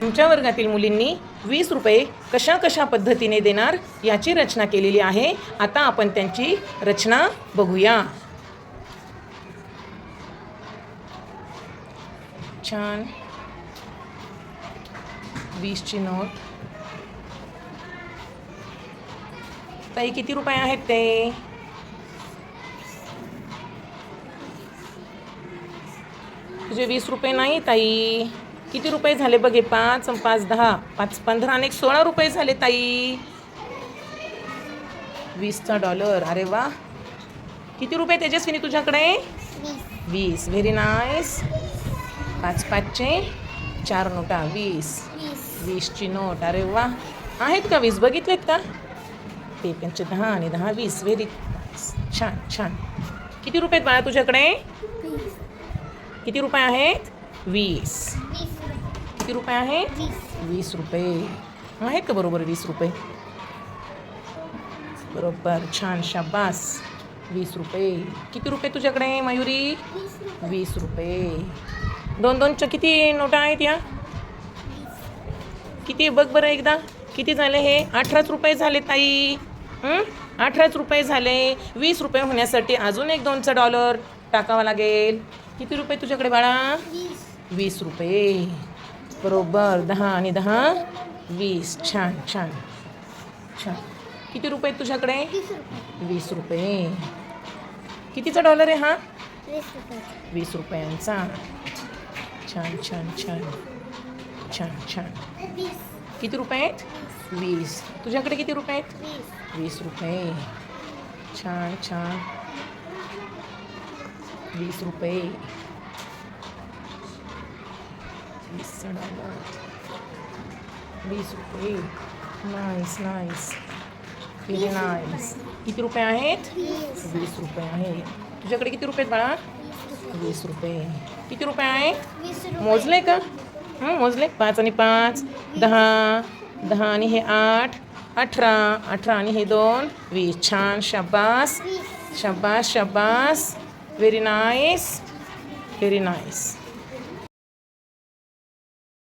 तुमच्या वर्गातील मुलींनी वीस रुपये कशा कशा पद्धतीने देणार याची रचना केलेली आहे. आता आपण त्यांची रचना बघूया. छान. वीसची नोट. ताई किती रुपये आहेत ते? तुझे वीस रुपये नाही ताई. किती रुपये झाले बघे? पाच पाच दहा. पाच पंधरा आणि एक सोळा रुपये झाले ताई. वीसचा डॉलर. अरे वा. किती रुपये तेजस्विनी तुझ्याकडे? वीस. व्हेरी नाईस पाच पाचचे. चार नोटा. वीस. वीसची नोट. अरे वा. आहेत का वीस? बघितलेत का? ते त्यांचे दहा आणि दहा वीस. व्हेरी छान छान. किती रुपये आहेत बाळा तुझ्याकडे? किती रुपये आहेत? वीस. किती रुपये आहेत वीस. रुपये. आहेत का बरोबर वीस रुपये? बरोबर. छान शाबास. वीस रुपये. किती रुपये तुझ्याकडे मयुरी? वीस रुपये. दोन दोनच्या किती नोटा आहेत या? किती बघ बरं एकदा. किती झाले हे? अठराच रुपये झाले ताई? अठराच रुपये झाले. वीस रुपये होण्यासाठी अजून एक दोनचा डॉलर टाकावा लागेल. किती रुपये तुझ्याकडे बाळा? वीस रुपये. बरोबर. दहा आणि दहा. वीस. छान छान. छान. किती रुपये आहेत तुझ्याकडे? वीस रुपये. कितीचा डॉलर आहे हा? वीस रुपयांचा. छान छान छान. छान छान. किती रुपये आहेत? वीस. तुझ्याकडे किती रुपये आहेत? वीस रुपये. छान छान. वीस रुपये. वीस रुपये नाईस नाईस व्हेरी नाईस किती रुपये आहेत वीस रुपये आहेत तुझ्याकडे किती रुपये आहेत बाळा वीस रुपये किती रुपये आहेत मोजले का? हं, मोजले। पाच आणि पाच। दहा। दहा आणि हे आठ। अठरा। अठरा आणि हे दोन। वीस छान। शाबास शाबास शाबास व्हेरी नाईस व्हेरी नाईस